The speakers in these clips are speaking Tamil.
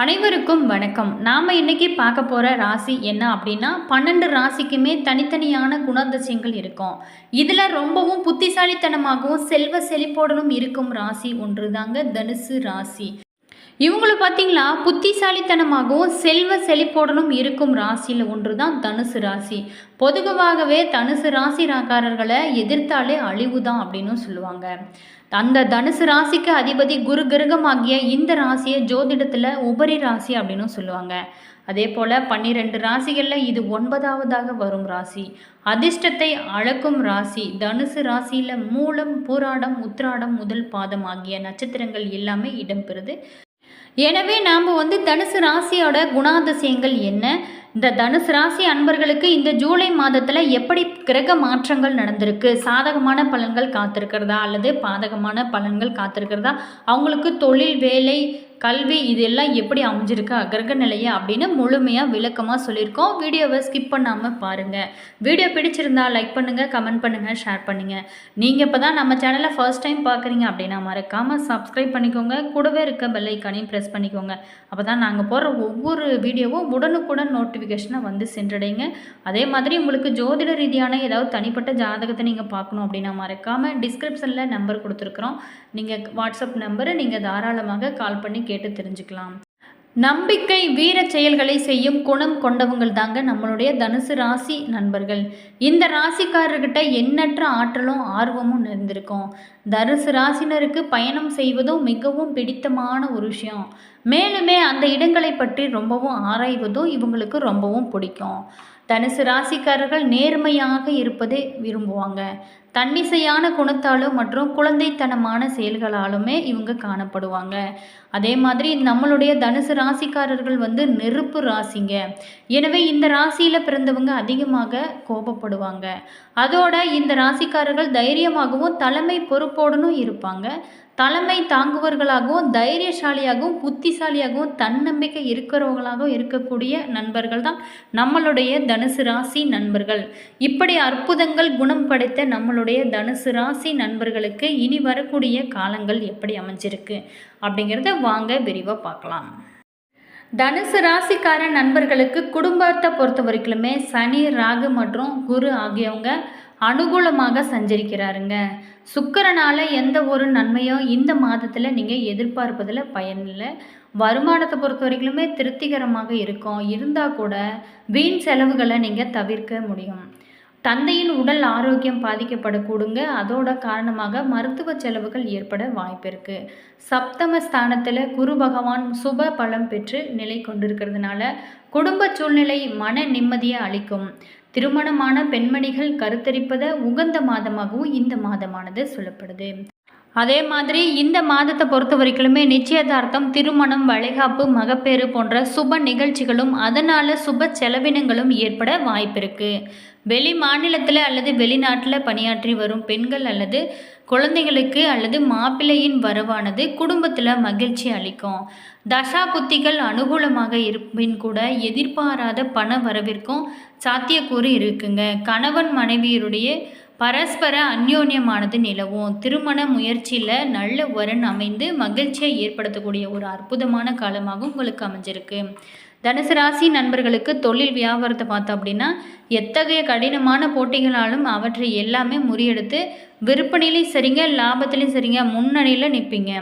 அனைவருக்கும் வணக்கம். நாம் இன்னைக்கு பார்க்க போகிற ராசி என்ன அப்படின்னா பன்னெண்டு ராசிக்குமே தனித்தனியான குணாதிசயங்கள் இருக்கும். இதில் ரொம்பவும் புத்திசாலித்தனமாகவும் செல்வ செழிப்போடனும் இருக்கும் ராசி ஒன்று தாங்க தனுசு ராசி. இவங்களும் பார்த்தீங்களா புத்திசாலித்தனமாகவும் செல்வ செழிப்போடனும் இருக்கும் ராசியில் ஒன்று தான் தனுசு ராசி. பொதுவாகவே தனுசு ராசி ராக்காரர்களை எதிர்த்தாலே அழிவு தான் அப்படின்னு சொல்லுவாங்க. அந்த தனுசு ராசிக்கு அதிபதி குரு கிரகமாகிய இந்த ராசியை ஜோதிடத்தில் உபரி ராசி அப்படின்னு சொல்லுவாங்க. அதே போல் பன்னிரெண்டு ராசிகளில் இது ஒன்பதாவதாக வரும் ராசி. அதிர்ஷ்டத்தை அளக்கும் ராசி. தனுசு ராசியில் மூலம் பூராடம் உத்ராடம் முதல் பாதம் ஆகிய நட்சத்திரங்கள் எல்லாமே இடம்பெறுது. எனவே நாம் வந்து தனுசு ராசியோட குணாதிசயங்கள் என்ன? இந்த தனுசு ராசி அன்பர்களுக்கு இந்த ஜூலை மாதத்தில் எப்படி கிரக மாற்றங்கள் நடந்திருக்கு? சாதகமான பலன்கள் காத்திருக்கிறதா? அல்லது பாதகமான பலன்கள் காத்திருக்கிறதா? அவங்களுக்கு தொழில் வேலை கல்வி இதெல்லாம் எப்படி அமைஞ்சிருக்கு? கிரக நிலையை அப்படின்னு முழுமையாக விளக்கமாக சொல்லியிருக்கோம். வீடியோவை ஸ்கிப் பண்ணாமல் பாருங்கள் வீடியோ பிடிச்சிருந்தா லைக் பண்ணுங்கள் கமெண்ட் பண்ணுங்கள் ஷேர் பண்ணுங்கள் நீங்கள் இப்போ தான் நம்ம சேனலை ஃபர்ஸ்ட் டைம் பார்க்குறீங்க அப்படின்னா மறக்காமல் சப்ஸ்கிரைப் பண்ணிக்கோங்க. கூடவே இருக்க பெல்லைக்கானையும் ப்ரெஸ் பண்ணிக்கோங்க. அப்போ தான் நாங்கள் போடுற ஒவ்வொரு வீடியோவும் உடனுக்குடன் நோட்டிஃபிகேஷனை வந்து சென்றடைங்க. அதே மாதிரி உங்களுக்கு ஜோதிட ரீதியான ஏதாவது தனிப்பட்ட ஜாதகத்தை நீங்கள் பார்க்கணும் அப்படின்னா மறக்காமல் டிஸ்கிரிப்ஷனில் நம்பர் கொடுத்துருக்குறோம். நீங்கள் வாட்ஸ்அப் நம்பரை நீங்கள் தாராளமாக கால் பண்ணி கேட்டு தெரிஞ்சுக்கலாம். நம்பிக்கை வீர செயல்களை செய்யும் குணம் கொண்டவங்கள் தாங்க நம்மளுடைய தனுசு ராசி நண்பர்கள். இந்த ராசிக்காரர்கிட்ட எண்ணற்ற ஆற்றலும் ஆர்வமும் நிறைந்திருக்கும். தனுசு ராசினருக்கு பயணம் செய்வதும் மிகவும் பிடித்தமான ஒரு விஷயம். மேலுமே அந்த இடங்களை பற்றி ரொம்பவும் ஆராய்வதும் இவங்களுக்கு ரொம்பவும் பிடிக்கும். தனுசு ராசிக்காரர்கள் நேர்மையாக இருப்பதை விரும்புவாங்க. தன்னிசையான குணத்தாலும் மற்றும் குழந்தைத்தனமான செயல்களாலுமே இவங்க காணப்படுவாங்க. அதே மாதிரி நம்மளுடைய தனுசு ராசிக்காரர்கள் வந்து நெருப்பு ராசிங்க. எனவே இந்த ராசியில் பிறந்தவங்க அதிகமாக கோபப்படுவாங்க. அதோட இந்த ராசிக்காரர்கள் தைரியமாகவும் தலைமை பொறுப்போடனும் இருப்பாங்க. தலைமை தாங்குவர்களாகவும் தைரியசாலியாகவும் புத்திசாலியாகவும் தன்னம்பிக்கை இருக்கிறவங்களாகவும் இருக்கக்கூடிய நண்பர்கள் தான் நம்மளுடைய தனுசு ராசி நண்பர்கள். இப்படி அற்புதங்கள் குணம் படைத்த நம்மளுடைய தனுசு ராசி நண்பர்களுக்கு இனி வரக்கூடிய காலங்கள் எப்படி அமைஞ்சிருக்கு அப்படிங்கிறத வாங்க விரிவாக பார்க்கலாம். தனுசு ராசிக்கார நண்பர்களுக்கு குடும்பத்தை பொறுத்த வரைக்குமே சனி ராகு மற்றும் குரு ஆகியவங்க அனுகூலமாக சஞ்சரிக்கிறாருங்க. சுக்கரனால் எந்த ஒரு நன்மையும் இந்த மாதத்தில் நீங்கள் எதிர்பார்ப்பதில் பயனில்லை வருமானத்தை பொறுத்த வரைக்குமே திருப்திகரமாக இருக்கும். இருந்தால் கூட வீண் செலவுகளை நீங்கள் தவிர்க்க முடியும். தந்தையின் உடல் ஆரோக்கியம் பாதிக்கப்படக்கூடுங்க. அதோட காரணமாக மருத்துவ செலவுகள் ஏற்பட வாய்ப்பு இருக்குது சப்தம ஸ்தானத்தில் குரு பகவான் சுப பலம் பெற்று நிலை கொண்டிருக்கிறதுனால குடும்ப சூழ்நிலை மன நிம்மதியை அளிக்கும். திருமணமான பெண்மணிகள் கருத்தரிப்பதை உகந்த மாதமாகவும் இந்த மாதமானது சொல்லப்படுது. அதே மாதிரி இந்த மாதத்தை பொறுத்த வரைக்குமே நிச்சயதார்த்தம் திருமணம் வளைகாப்பு மகப்பேறு போன்ற சுப நிகழ்ச்சிகளும் அதனால் சுப செலவினங்களும் ஏற்பட வாய்ப்பிருக்கு. வெளி மாநிலத்தில் அல்லது வெளிநாட்டில் பணியாற்றி வரும் பெண்கள் அல்லது குழந்தைகளுக்கு அல்லது மாப்பிள்ளையின் வரவானது குடும்பத்தில் மகிழ்ச்சி அளிக்கும். தசா புத்திகள் அனுகூலமாக இருப்பின் கூட எதிர்பாராத பண வரவிற்கும் சாத்தியக்கூறு இருக்குங்க. கணவன் மனைவியருடைய பரஸ்பர அந்யோன்யமானது நிலவும். திருமண முயற்சியில் நல்ல வரன் அமைந்து மகிழ்ச்சியை ஏற்படுத்தக்கூடிய ஒரு அற்புதமான காலமாக உங்களுக்கு அமைஞ்சிருக்கு. தனுசு ராசி நண்பர்களுக்கு தொழில் வியாபாரத்தை பார்த்தோம் அப்படின்னா எத்தகைய கடினமான போட்டிகளாலும் அவற்றை எல்லாமே முறியெடுத்து விற்பனையிலையும் சரிங்க லாபத்திலையும் சரிங்க முன்னணியில் நிற்பீங்க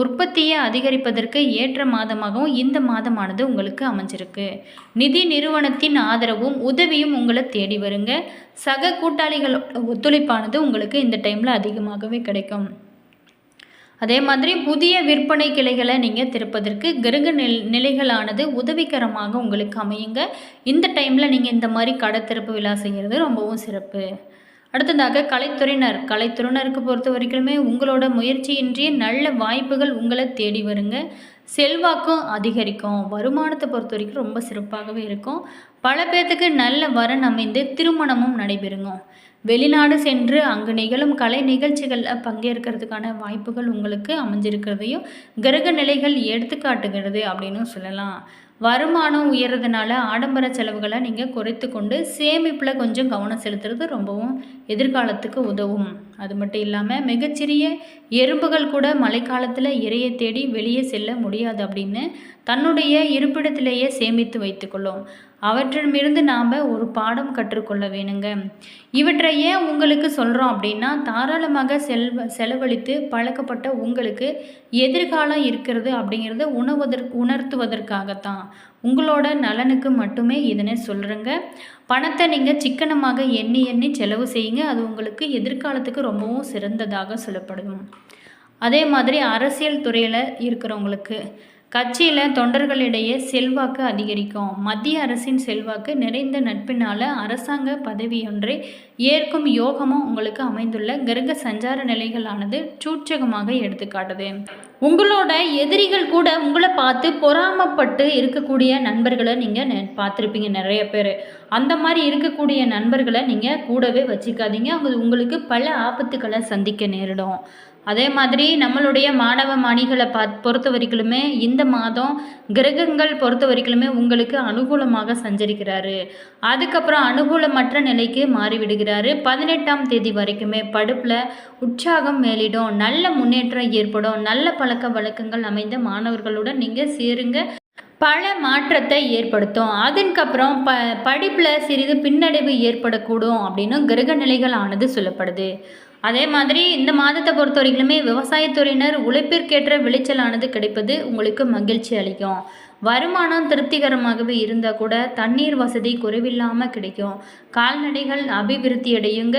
உற்பத்தியை அதிகரிப்பதற்கு ஏற்ற மாதமாகவும் இந்த மாதமானது உங்களுக்கு அமைஞ்சிருக்கு. நிதி நிறுவனத்தின் ஆதரவும் உதவியும் உங்களை தேடி வருங்க. சக கூட்டாளிகளோட ஒத்துழைப்பானது உங்களுக்கு இந்த டைமில் அதிகமாகவே கிடைக்கும். அதே மாதிரி புதிய விற்பனை கிளைகளை நீங்கள் திறப்பதற்கு கிரக நில் நிலைகளானது உதவிகரமாக உங்களுக்கு அமையுங்க. இந்த டைமில் நீங்கள் இந்த மாதிரி கடை திறப்பு விழா செய்கிறது ரொம்பவும் சிறப்பு. அடுத்ததாக கலைத்துறையினர். கலைத்துறையினருக்கு பொறுத்த வரைக்குமே உங்களோட முயற்சியின்றி நல்ல வாய்ப்புகள் உங்களை தேடி வருங்க. செல்வாக்கும் அதிகரிக்கும். வருமானத்தை பொறுத்த வரைக்கும் ரொம்ப சிறப்பாகவே இருக்கும். பல பேர்த்துக்கு நல்ல வரன் அமைந்து திருமணமும் நடைபெறுங்க. வெளிநாடு சென்று அங்கு நிகழும் கலை நிகழ்ச்சிகளில் பங்கேற்கிறதுக்கான வாய்ப்புகள் உங்களுக்கு அமைஞ்சிருக்கிறதையும் கிரக நிலைகள் எடுத்துக்காட்டுகிறது அப்படின்னு சொல்லலாம். வருமானம் உயர்றதுனால ஆடம்பர செலவுகளை நீங்கள் குறைத்து கொண்டு சேமிப்பில் கொஞ்சம் கவனம் செலுத்துறது ரொம்பவும் எதிர்காலத்துக்கு உதவும். அது மட்டும் இல்லாமல் மிகச்சிறிய எறும்புகள் கூட மழைக்காலத்தில் இரையை தேடி வெளியே செல்ல முடியாது அப்படின்னு தன்னுடைய இருப்பிடத்திலேயே சேமித்து வைத்துக்கொள்ளும் அவற்றிடமிருந்து நாம் ஒரு பாடம் கற்றுக்கொள்ள வேணுங்க. இவற்றை ஏன் உங்களுக்கு சொல்கிறோம் அப்படின்னா தாராளமாக செல்வ செலவழித்து பழக்கப்பட்ட உங்களுக்கு எதிர்காலம் இருக்கிறது அப்படிங்கிறத உணவதற்கு உணர்த்துவதற்காகத்தான். உங்களோட நலனுக்கு மட்டுமே இதனை சொல்கிறேங்க பணத்தை நீங்கள் சிக்கனமாக எண்ணி எண்ணி செலவு செய்யுங்க. அது உங்களுக்கு எதிர்காலத்துக்கு ரொம்பவும் சிறந்ததாக சொல்லப்படும். அதே மாதிரி அரசியல் துறையில் இருக்கிறவங்களுக்கு கட்சியில் தொண்டர்களிடையே செல்வாக்கு அதிகரிக்கும். மத்திய அரசின் செல்வாக்கு நிறைந்த நட்பினால் அரசாங்க பதவியொன்றை ஏற்கும் யோகமும் உங்களுக்கு அமைந்துள்ள கிரக சஞ்சார நிலைகளானது சூட்சகமாக எடுத்துக்காட்டுது. உங்களோட எதிரிகள் கூட உங்களை பார்த்து பொறாமப்பட்டு இருக்கக்கூடிய நண்பர்களை நீங்கள் பார்த்துருப்பீங்க நிறைய பேர். அந்த மாதிரி இருக்கக்கூடிய நண்பர்களை நீங்கள் கூடவே வச்சுக்காதீங்க. அவங்க உங்களுக்கு பல ஆபத்துக்களை சந்திக்க நேரிடும். அதே மாதிரி நம்மளுடைய மாணவ மாணிகளை பா பொறுத்த வரைக்குமே இந்த மாதம் கிரகங்கள் பொறுத்த வரைக்குமே உங்களுக்கு அனுகூலமாக சஞ்சரிக்கிறாரு. அதுக்கப்புறம் அனுகூலமற்ற நிலைக்கு மாறிவிடுகிறாரு. பதினெட்டாம் தேதி வரைக்குமே படுப்பில் உற்சாகம் மேலிடும். நல்ல முன்னேற்றம் ஏற்படும். நல்ல பழக்க வழக்கங்கள் அமைந்த மாணவர்களுடன் நீங்கள் சேருங்க. பல மாற்றத்தை ஏற்படுத்தும். அதுக்கப்புறம் ப படிப்பில் சிறிது பின்னடைவு ஏற்படக்கூடும் அப்படின்னு கிரக நிலைகள் ஆனது சொல்லப்படுது. அதே மாதிரி இந்த மாதத்தை பொறுத்த வரைக்குமே விவசாயத்துறையினர் உழைப்பிற்கேற்ற விளைச்சலானது கிடைப்பது உங்களுக்கு மகிழ்ச்சி அளிக்கும். வருமானம் திருப்திகரமாகவே இருந்தால் கூட தண்ணீர் வசதி குறைவில்லாமல் கிடைக்கும். கால்நடைகள் அபிவிருத்தி அடையுங்க.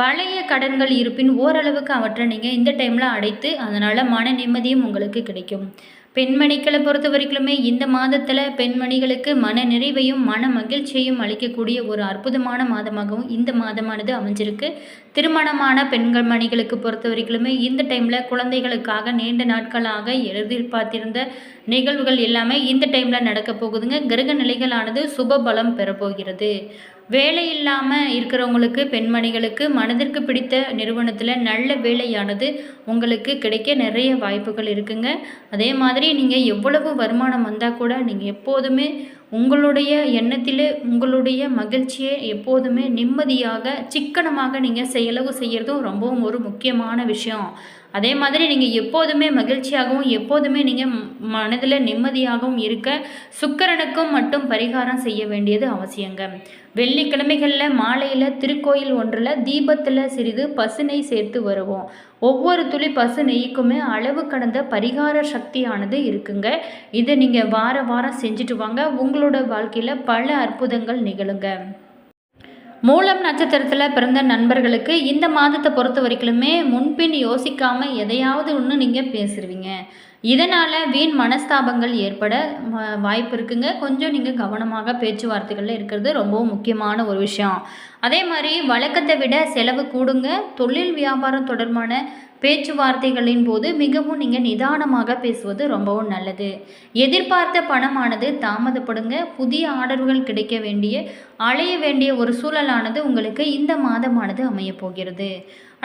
பழைய கடன்கள் இருப்பின் ஓரளவுக்கு அவற்றை நீங்கள் இந்த டைமில் அடைத்து அதனால் மன நிம்மதியும் உங்களுக்கு கிடைக்கும். பெண்மணிகளை பொறுத்த வரைக்குமே இந்த மாதத்தில் பெண்மணிகளுக்கு மன நிறைவையும் மன மகிழ்ச்சியையும் அளிக்கக்கூடிய ஒரு அற்புதமான மாதமாகவும் இந்த மாதமானது அமைஞ்சிருக்கு. திருமணமான பெண்கள் மணிகளுக்கு பொறுத்த வரைக்குமே இந்த டைமில் குழந்தைகளுக்காக நீண்ட நாட்களாக எதிர்பார்த்திருந்த நிகழ்வுகள் எல்லாமே இந்த டைமில் நடக்க போகுதுங்க. கிரக நிலைகளானது சுப பலம் பெறப்போகிறது. வேலை இல்லாமல் இருக்கிறவங்களுக்கு பெண்மணிகளுக்கு மனதிற்கு பிடித்த நிறுவனத்தில் நல்ல வேலையானது உங்களுக்கு கிடைக்க நிறைய வாய்ப்புகள் இருக்குங்க. அதே மாதிரி நீங்கள் எவ்வளவு வருமானம் வந்தால் கூட நீங்கள் எப்போதுமே உங்களுடைய எண்ணத்தில் உங்களுடைய மகிழ்ச்சியை எப்போதுமே நிம்மதியாக சிக்கனமாக நீங்கள் செலவு செய்கிறதும் ரொம்பவும் ஒரு முக்கியமான விஷயம். அதே மாதிரி நீங்கள் எப்போதுமே மகிழ்ச்சியாகவும் எப்போதுமே நீங்கள் மனதில் நிம்மதியாகவும் இருக்க சுக்கரனுக்கும் மட்டும் பரிகாரம் செய்ய வேண்டியது அவசியங்க. வெள்ளிக்கிழமைகளில் மாலையில் திருக்கோயில் ஒன்றில் தீபத்தில் சிறிது பசுனை சேர்த்து வருவோம். ஒவ்வொரு துளி பசு நெய்க்குமே அளவு கடந்த பரிகார சக்தியானது இருக்குங்க. இதை நீங்கள் வார வாரம் செஞ்சுட்டு வாங்க. உங்களோட வாழ்க்கையில் பல அற்புதங்கள் நிகழுங்க. மூலம் நட்சத்திரத்தில் பிறந்த நண்பர்களுக்கு இந்த மாதத்தை பொறுத்த வரைக்குமே முன்பின் யோசிக்காமல் எதையாவது ஒன்று நீங்கள் பேசுருவீங்க. இதனால் வீண் மனஸ்தாபங்கள் ஏற்பட வாய்ப்பு இருக்குங்க. கொஞ்சம் நீங்கள் கவனமாக பேச்சுவார்த்தைகளில் இருக்கிறது ரொம்பவும் முக்கியமான ஒரு விஷயம். அதே மாதிரி வழக்கத்தை விட செலவு கூடுங்க. தொழில் வியாபாரம் தொடர்பான பேச்சுவார்த்தைகளின் போது மிகவும் நீங்கள் நிதானமாக பேசுவது ரொம்பவும் நல்லது. எதிர்பார்த்த பணமானது தாமதப்படுங்க. புதிய ஆர்டர்கள் கிடைக்க வேண்டிய அலைய வேண்டிய ஒரு சூழலானது உங்களுக்கு இந்த மாதமானது அமையப் போகிறது.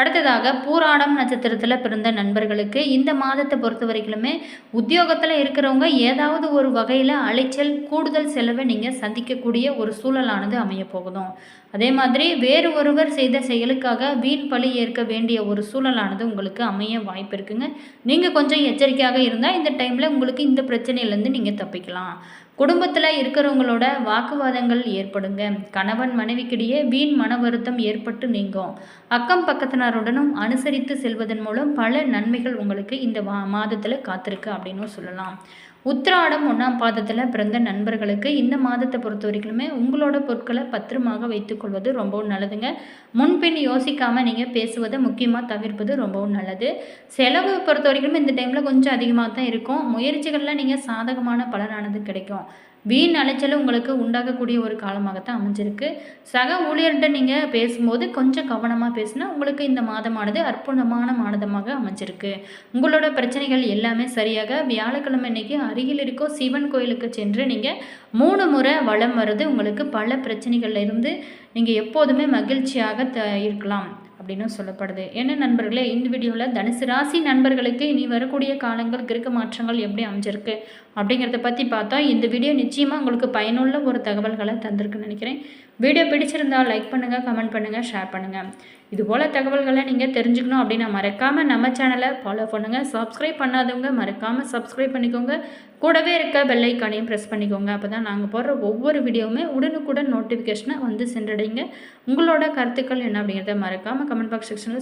அடுத்ததாக பூராடம் நட்சத்திரத்தில் பிறந்த நண்பர்களுக்கு இந்த மாதத்தை பொறுத்த வரைக்குமே உத்தியோகத்தில் இருக்கிறவங்க ஏதாவது ஒரு வகையில் அலைச்சல் கூடுதல் செலவை நீங்கள் சந்திக்கக்கூடிய ஒரு சூழலானது அமைய போகுதும். அதே மாதிரி வேறு ஒருவர் செய்த செயலுக்காக வீண் பழி ஏற்க வேண்டிய ஒரு சூழலானது உங்களுக்கு அமைய வாய்ப்பு இருக்குங்க. நீங்கள் கொஞ்சம் எச்சரிக்கையாக இருந்தால் இந்த டைமில் உங்களுக்கு இந்த பிரச்சனையிலேருந்து நீங்கள் தப்பிக்கலாம். குடும்பத்தில் இருக்கிறவங்களோட வாக்குவாதங்கள் ஏற்படுங்க. கணவன் மனைவிக்கிடையே வீண் மன வருத்தம் ஏற்பட்டு நீங்கும். அக்கம் பக்கத்தினருடனும் அனுசரித்து செல்வதன் மூலம் பல நன்மைகள் உங்களுக்கு இந்த மாதத்தில் காத்திருக்கு அப்படின்னு சொல்லலாம். உத்திராடம் ஒன்றாம் பாதத்தில் பிறந்த நண்பர்களுக்கு இந்த மாதத்தை பொறுத்த வரைக்குமே உங்களோட பொருட்களை பத்திரமாக வைத்துக்கொள்வது ரொம்பவும் நல்லதுங்க. முன்பின் யோசிக்காமல் நீங்கள் பேசுவதை முக்கியமாக தவிர்ப்பது ரொம்பவும் நல்லது. செலவு பொறுத்த வரைக்கும் இந்த டைமில் கொஞ்சம் அதிகமாக தான் இருக்கும். முயற்சிகளில் நீங்கள் சாதகமான பலனானது கிடைக்கும். வீண் அலைச்சலும் உங்களுக்கு உண்டாகக்கூடிய ஒரு காலமாகத்தான் அமைஞ்சிருக்கு. சக ஊழியர்கிட்ட நீங்கள் பேசும்போது கொஞ்சம் கவனமாக பேசினா உங்களுக்கு இந்த மாதமானது அற்புதமான மாதமாக அமைஞ்சிருக்கு. உங்களோட பிரச்சனைகள் எல்லாமே சரியாக வியாழக்கிழமை இன்னைக்கு அருகில் இருக்கோ சிவன் கோயிலுக்கு சென்று நீங்கள் மூணு முறை வளம் வருது உங்களுக்கு பல பிரச்சனைகள்ல இருந்து நீங்கள் எப்போதுமே மகிழ்ச்சியாக த இருக்கலாம். அப்படின்னு சொல்லப்படுது. என்ன நண்பர்களே இந்த வீடியோவில் தனுசு ராசி நண்பர்களுக்கு இனி வரக்கூடிய காலங்கள் கிரக மாற்றங்கள் எப்படி அமைஞ்சிருக்கு அப்படிங்கிறத பற்றி பார்த்தா இந்த வீடியோ நிச்சயமாக உங்களுக்கு பயனுள்ள ஒரு தகவல்களை தந்திருக்குன்னு நினைக்கிறேன். வீடியோ பிடிச்சிருந்தால் லைக் பண்ணுங்கள் கமெண்ட் பண்ணுங்கள் ஷேர் பண்ணுங்கள் இதுபோல் தகவல்களை நீங்கள் தெரிஞ்சுக்கணும் அப்படின்னா மறக்காமல் நம்ம சேனலை ஃபாலோ பண்ணுங்கள் சப்ஸ்கிரைப் பண்ணாதவங்க மறக்காமல் சப்ஸ்கிரைப் பண்ணிக்கோங்க. கூடவே இருக்க பெல்லைக்கானையும் ப்ரெஸ் பண்ணிக்கோங்க. அப்போ தான் நாங்கள் போடுற ஒவ்வொரு வீடியோவுமே உடனுக்குடன் நோட்டிஃபிகேஷனை வந்து சென்றடைங்க உங்களோட கருத்துக்கள் என்ன அப்படிங்கிறத மறக்காமல் கமெண்ட் பாக்ஸ் செக்ஷனில்